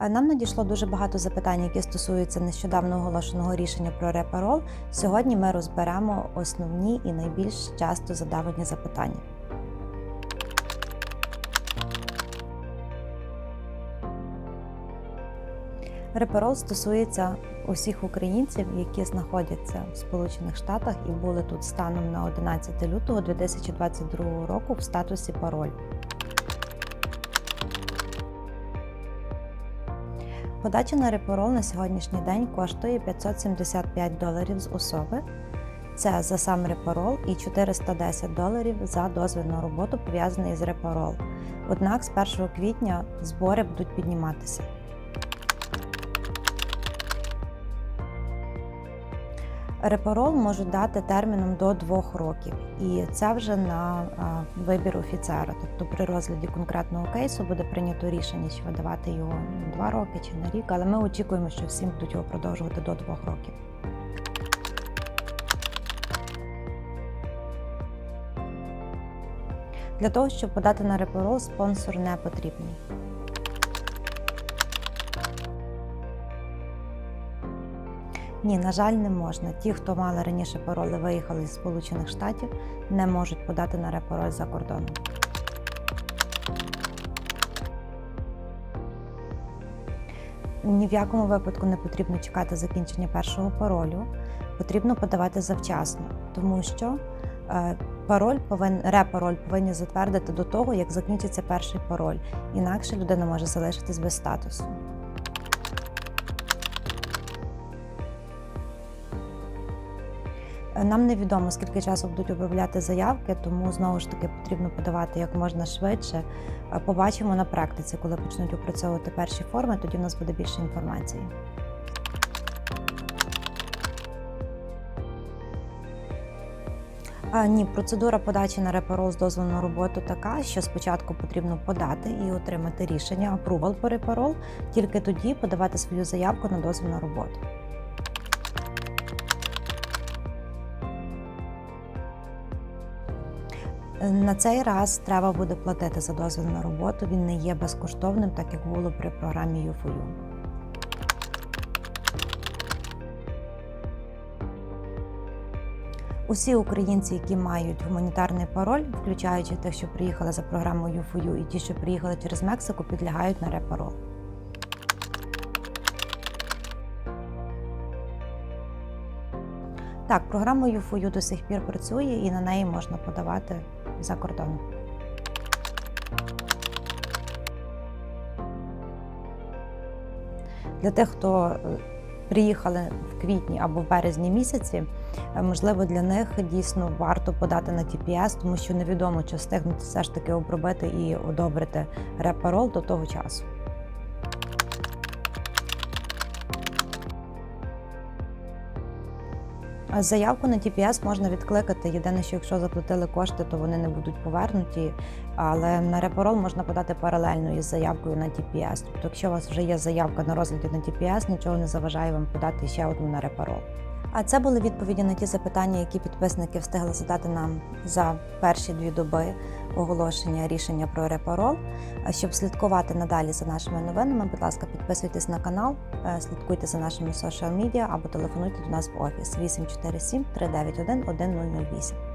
Е, Нам надійшло дуже багато запитань, які стосуються нещодавно оголошеного рішення про репарол. Сьогодні ми розберемо основні і найбільш часто задавані запитання. Репарол стосується усіх українців, які знаходяться в Сполучених Штатах і були тут станом на 11 лютого 2022 року в статусі пароль. Подача на репорол на сьогоднішній день коштує 575 доларів з особи. Це за сам репорол і 410 доларів за дозвіл на роботу пов'язаний з репорол. Однак з 1 квітня збори будуть підніматися. Репарол можуть дати терміном до двох років, і це вже на вибір офіцера. Тобто при розгляді конкретного кейсу буде прийнято рішення, чи видавати його на два роки чи на рік, але ми очікуємо, що всім будуть його продовжувати до двох років. Для того, щоб подати на репарол, спонсор не потрібний. Ні, на жаль, не можна. Ті, хто мали раніше пароли, виїхали з Сполучених Штатів, не можуть подати на репароль за кордоном. Ні в якому випадку не потрібно чекати закінчення першого паролю. Потрібно подавати завчасно, тому що е, пароль повин, репароль повинні затвердити до того, як закінчиться перший пароль. Інакше людина може залишитись без статусу. Нам невідомо, скільки часу будуть обробляти заявки, тому знову ж таки потрібно подавати як можна швидше. Побачимо на практиці, коли почнуть опрацьовувати перші форми, тоді в нас буде більше інформації. А, ні, процедура подачі на репарол з дозволу на роботу така, що спочатку потрібно подати і отримати рішення апрувал по репарол, тільки тоді подавати свою заявку на дозвіл на роботу. На цей раз треба буде платити за дозвіл на роботу. Він не є безкоштовним, так як було при програмі UFOU. Усі українці, які мають гуманітарний пароль, включаючи тих, що приїхали за програмою UFOU, і ті, що приїхали через Мексику, підлягають на репарол. Так, програма UFOU до сих пір працює і на неї можна подавати за кордоном. Для тих, хто е, приїхали в квітні або в березні місяці, е, можливо, для них дійсно варто подати на TPS, тому що невідомо, чи встигнуть все ж таки обробити і одобрити репарол до того часу. Заявку на TPS можна відкликати. Єдине, що якщо заплатили кошти, то вони не будуть повернуті. Але на репорол можна подати паралельно із заявкою на TPS. Тобто, якщо у вас вже є заявка на розгляді на TPS, нічого не заважає вам подати ще одну на репарол. А це були відповіді на ті запитання, які підписники встигли задати нам за перші дві доби оголошення рішення про репарол. А Щоб слідкувати надалі за нашими новинами, будь ласка, підписуйтесь на канал, е, слідкуйте за нашими соціал медіа або телефонуйте до нас в офіс 847 391 1008.